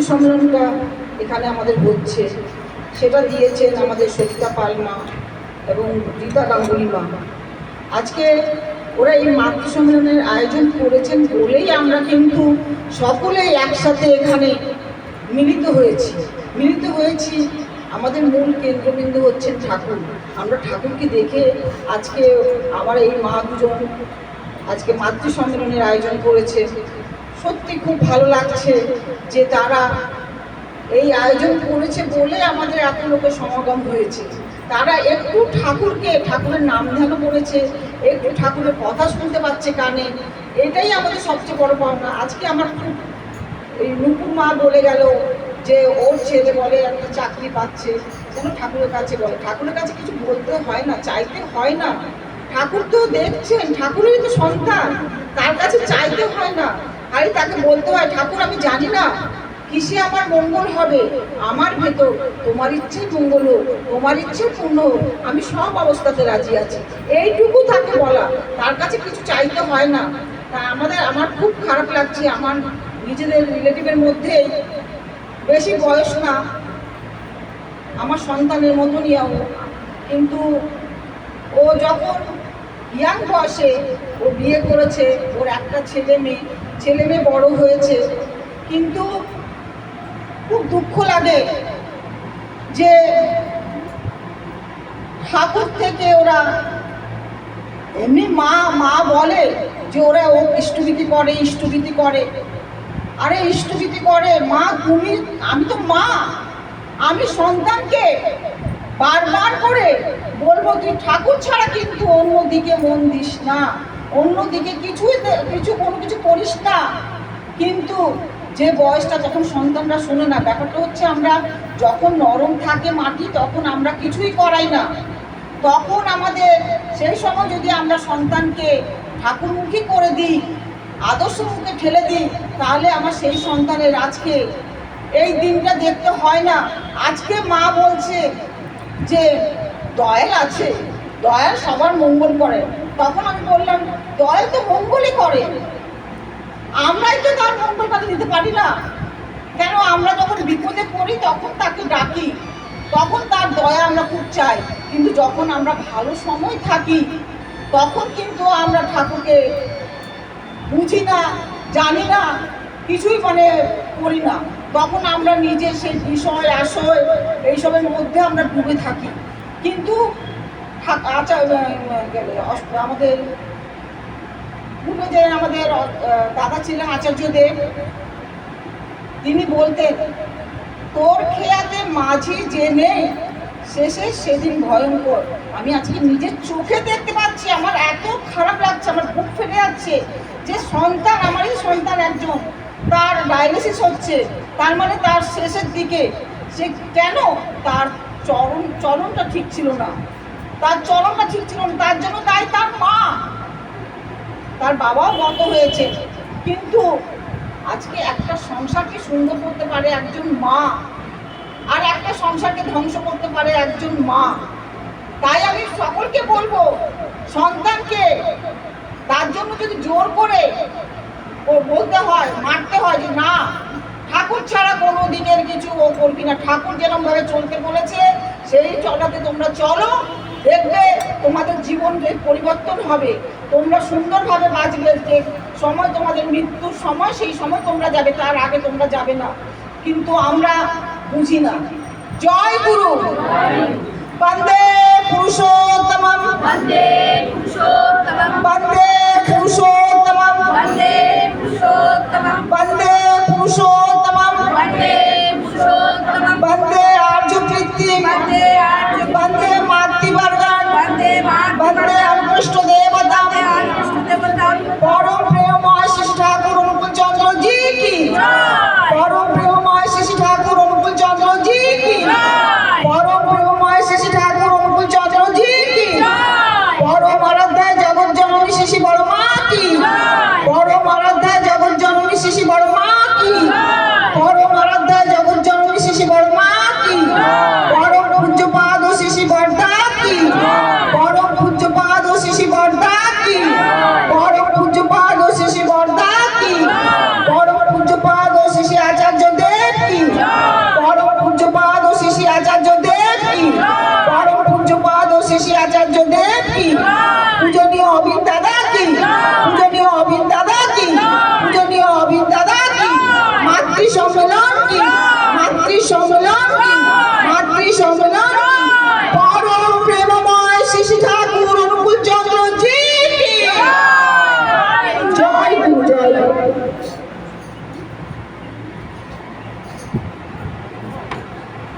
মাতৃ সম্মেলনটা এখানে আমাদের হচ্ছে। সেটা দিয়েছেন আমাদের সবিতা পালমা এবং রীতা গাঙ্গুলি মা আজকে ওরা এই মাতৃ সম্মেলনের আয়োজন করেছেন বলেই আমরা কিন্তু সকলেই একসাথে এখানে মিলিত হয়েছি। মিলিত হয়েছি আমাদের মূল কেন্দ্রবিন্দু হচ্ছেন ঠাকুর। আমরা ঠাকুরকে দেখে আজকে আমার এই মা দুজন আজকে মাতৃ সম্মেলনের আয়োজন করেছে। সত্যি খুব ভালো লাগছে যে তারা এই আয়োজন করেছে বলে আমাদের এত লোকের সমাগম হয়েছে। তারা একটু ঠাকুরকে, ঠাকুরের নাম ধ্যান করেছে একটু ঠাকুরের কথা শুনতে পাচ্ছে কানে, এটাই আমাদের সবচেয়ে বড় পাওনা আজকে আমার খুব এই নুপুর মা বলে গেল যে ওর ছেলে বলে একটা চাকরি পাচ্ছে যেন ঠাকুরের কাছে বলে। ঠাকুরের কাছে কিছু বলতে হয় না, চাইতে হয় না। ঠাকুর তো দেখছেন, ঠাকুরেরই তো সন্তান, তার কাছে চাইতে হয় না। আরে তাকে বলতে হয়, ঠাকুর, আমি জানি না কিসে আমার মঙ্গল হবে। আমার ভেতর তোমার ইচ্ছে মঙ্গল হোক, তোমার ইচ্ছে পূর্ণ হোক, আমি সব অবস্থাতে রাজি আছি। এইটুকু তাকে বলা। তার কাছে কিছু চাইতে হয় না। তা আমাদের, আমার খুব খারাপ লাগছে। আমার নিজেদের রিলেটিভের মধ্যে বেশি বয়স না। আমার সন্তানের মতনই ও। কিন্তু ও যখন ইয়াং বয়সে ও বিয়ে করেছে, ওর একটা ছেলে মেয়ে ছেলে মেয়ে বড় হয়েছে, কিন্তু খুব দুঃখ লাগে যে ঠাকুর থেকে ওরা এমনি মা মা বলে যে ওরা ও ইষ্টভীতি করে ইষ্টভীতি করে। আরে ইষ্টভীতি করে? মা, তুমি, আমি তো মা। আমি সন্তানকে বারবার করে বলব তুই ঠাকুর ছাড়া কিন্তু অন্যদিকে মন দিস না। অন্য দিকে কিছুই কিছু, কোনো কিছু করিস না। কিন্তু যে বয়সটা যখন সন্তানরা শোনে না, ব্যাপারটা হচ্ছে আমরা যখন নরম থাকে মাটি, তখন আমরা কিছুই করাই না। তখন আমাদের, সেই সময় যদি আমরা সন্তানকে ঠাকুরমুখী করে দিই আদর্শ মুখে ঠেলে দিই, তাহলে আমার সেই সন্তানের আজকে এই দিনটা দেখতে হয় না। আজকে মা বলছে যে, দয়াল আছে, দয়াল সবার মঙ্গল করে। তখন আমি বললাম দয়াল তো মঙ্গলই করে। আমরাই তো তার মঙ্গলটা দিতে পারি না। কেন আমরা যখন বিপদে পড়ি, তখন তাকে ডাকি। তখন তার দয়া আমরা খুব চাই। কিন্তু যখন আমরা ভালো সময় থাকি, তখন কিন্তু আমরা ঠাকুরকে বুঝি না, জানি না, কিছুই মানে করি না। তখন আমরা নিজে সেই বিষয়, আশয়, এইসবের মধ্যে আমরা ডুবে থাকি। কিন্তু আমাদের পূর্বে যে আমাদের দাদা ছিলেন আচার্যদেব, তিনি বলতেন, তোর খেয়াতে মাঝি যে নেই শেষে সেদিন ভয়ঙ্কর। আমি আজকে নিজের চোখে দেখতে পাচ্ছি, আমার এত খারাপ লাগছে, আমার বুক ফেটে যাচ্ছে যে সন্তান আমারই সন্তান একজন। তার ডায়ালিসিস হচ্ছে, তার মানে তার শেষের দিকে। সে কেন? তার চরণ চলনটা ঠিক ছিল না। তার চলনটা ঠিক ছিল না, তার জন্য দায়ী তার মা। তার বাবাও গত হয়েছে। কিন্তু আজকে একটা সংসারকে সুন্দর করতে পারে একজন মা, আর একটা সংসারকে ধ্বংস করতে পারে একজন মা। তাই আমি সকলকে বলব, সন্তানকে তার জন্য যদি জোর করে ও বলতে হয়, মারতে হয় যে না, ঠাকুর ছাড়া কোনো দিনের কিছু ও করবি না। ঠাকুর যেরকম ভাবে চলতে বলেছে, সেই চলাতে তোমরা চলো। জীবন পরিবর্তন হবে। তোমরা সুন্দরভাবে বাঁচলে যে সময় তোমাদের মৃত্যুর সময় সেই সময় তোমরা যাবে তার আগে তোমরা যাবে না। কিন্তু আমরা বুঝি না। জয় গুরু। বন্দে পুরুষোত্তম বন্দে পুরুষোত্তম বন্দে Bolsonaro